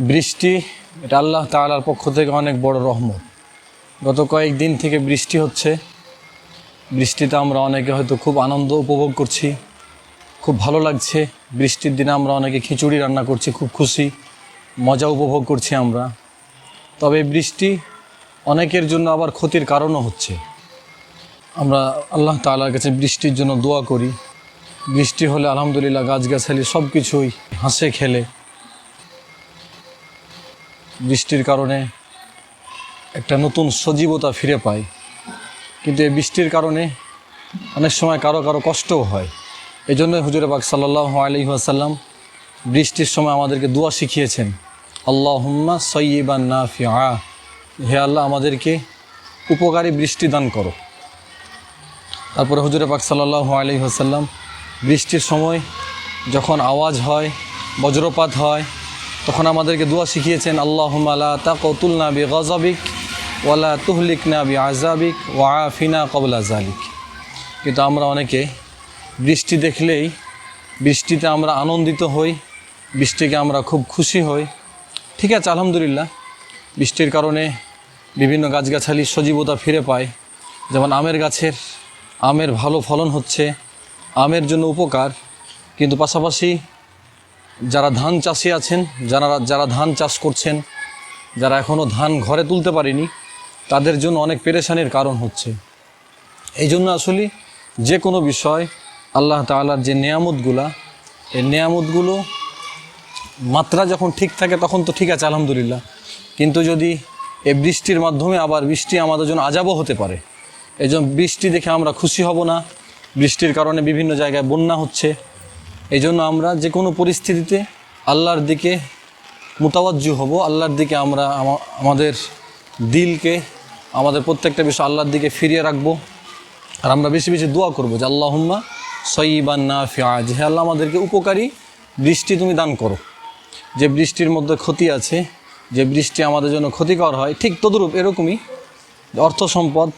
বৃষ্টি, এটা আল্লাহ তালার পক্ষ থেকে অনেক বড় রহমত। গত কয়েকদিন থেকে বৃষ্টি হচ্ছে। বৃষ্টিতে আমরা অনেকে হয়তো খুব আনন্দ উপভোগ করছি। খুব ভালো লাগছে। বৃষ্টির দিনে আমরা অনেকে খিচুড়ি রান্না করছি, খুব খুশি। মজা উপভোগ করছি আমরা। তবে বৃষ্টি অনেকের জন্য আবার ক্ষতির কারণও হচ্ছে। আমরা আল্লাহ তালার কাছে বৃষ্টির জন্য দোয়া করি। বৃষ্টি হলে আলহামদুলিল্লাহ গাছগাছালি সব কিছুই হাসে খেলে। বৃষ্টির কারণে একটা নতুন সজীবতা ফিরে পায়। কিন্তু এই বৃষ্টির কারণে অনেক সময় কারও কারও কষ্টও হয়। এই জন্য হুজুরে পাক সাল্লাহ আলী আসাল্লাম বৃষ্টির সময় আমাদেরকে দোয়া শিখিয়েছেন আল্লাহ হুম্মা সৈয়বান না ফিয়া হে আল্লাহ, আমাদেরকে উপকারী বৃষ্টি দান করো। তারপরে হুজুরে পাক সাল্লাহ আলী আসাল্লাম বৃষ্টির সময় যখন আওয়াজ হয়, বজ্রপাত হয় তখন আমাদেরকে দোয়া শিখিয়েছেন আল্লাহ আলা তা কতুল না বি গজাবিক ওয়ালা তুহলিক বি আজাবিক ওয়া ফিনা কবলা জালিক কিন্তু আমরা অনেকে বৃষ্টি দেখলেই বৃষ্টিতে আমরা আনন্দিত হই, বৃষ্টিকে আমরা খুব খুশি হই। ঠিক আছে, আলহামদুলিল্লাহ। বৃষ্টির কারণে বিভিন্ন গাছগাছালি সজীবতা ফিরে পায়। যেমন আমের গাছের, আমের ভালো ফলন হচ্ছে, আমের জন্য উপকার। কিন্তু পাশাপাশি যারা ধান চাষি আছেন, যারা যারা ধান চাষ করছেন, যারা এখনও ধান ঘরে তুলতে পারেনি, তাদের জন্য অনেক পেরেশানির কারণ হচ্ছে। এই জন্য আসলে যে কোনো বিষয় আল্লাহ তাআলার যে নেয়ামতগুলা, এই নেয়ামতগুলো মাত্রা যখন ঠিক থাকে তখন তো ঠিক আছে, আলহামদুলিল্লাহ। কিন্তু যদি এই বৃষ্টির মাধ্যমে আবার বৃষ্টি আমাদের জন্য আজাবও হতে পারে, এই বৃষ্টি দেখে আমরা খুশি হব না। বৃষ্টির কারণে বিভিন্ন জায়গায় বন্যা হচ্ছে। এই জন্য আমরা যে কোনো পরিস্থিতিতে আল্লাহর দিকে মোতাবাজ্জু হব, আল্লাহর দিকে আমরা আমাদের দিলকে, আমাদের প্রত্যেকটা বিষয় আল্লাহর দিকে ফিরিয়ে রাখব। আর আমরা বেশি বেশি দোয়া করব যে, আল্লাহুম্মা সঈবান না ফিয়াজ হে আল্লাহ আমাদেরকে উপকারী বৃষ্টি তুমি দান করো। যে বৃষ্টির মধ্যে ক্ষতি আছে, যে বৃষ্টি আমাদের জন্য ক্ষতিকর হয়, ঠিক তদরূপ এরকমই অর্থ সম্পদ।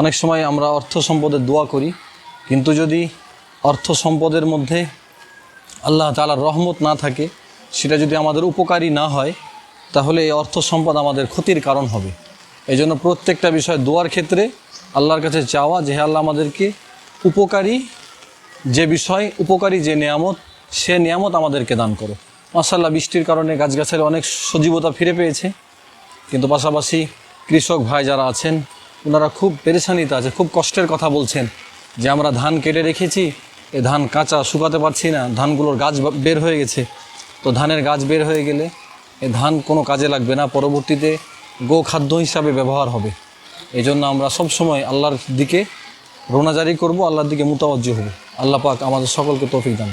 অনেক সময় আমরা অর্থ সম্পদের দোয়া করি, কিন্তু যদি অর্থ সম্পদের মধ্যে আল্লাহ তালার রহমত না থাকে, সেটা যদি আমাদের উপকারী না হয়, তাহলে এই অর্থ সম্পদ আমাদের ক্ষতির কারণ হবে। এই জন্য প্রত্যেকটা বিষয় দোয়ার ক্ষেত্রে আল্লাহর কাছে চাওয়া যে আল্লাহ আমাদেরকে উপকারী যে বিষয়, উপকারী যে নিয়ামত, সে নিয়ামত আমাদেরকে দান করো। মাসাল্লাহ বৃষ্টির কারণে গাছগাছালি অনেক সজীবতা ফিরে পেয়েছে। কিন্তু পাশাপাশি কৃষক ভাই যারা আছেন, ওনারা খুব পেরেশানিতে আছে, খুব কষ্টের কথা বলছেন যে আমরা ধান কেটে রেখেছি এ ধান কাঁচা শুকাতে পারছি না, ধানগুলোর গাছ বের হয়ে গেছে। তো ধানের গাছ বের হয়ে গেলে এ ধান কোনো কাজে লাগবে না, পরবর্তীতে গো খাদ্য হিসাবে ব্যবহার হবে। এই জন্য আমরা সবসময় আল্লাহর দিকে রোনাজারি করব, আল্লাহর দিকে মুতাবজ্জ হব। আল্লাহ পাক আমাদের সকলকে তৌফিক দান।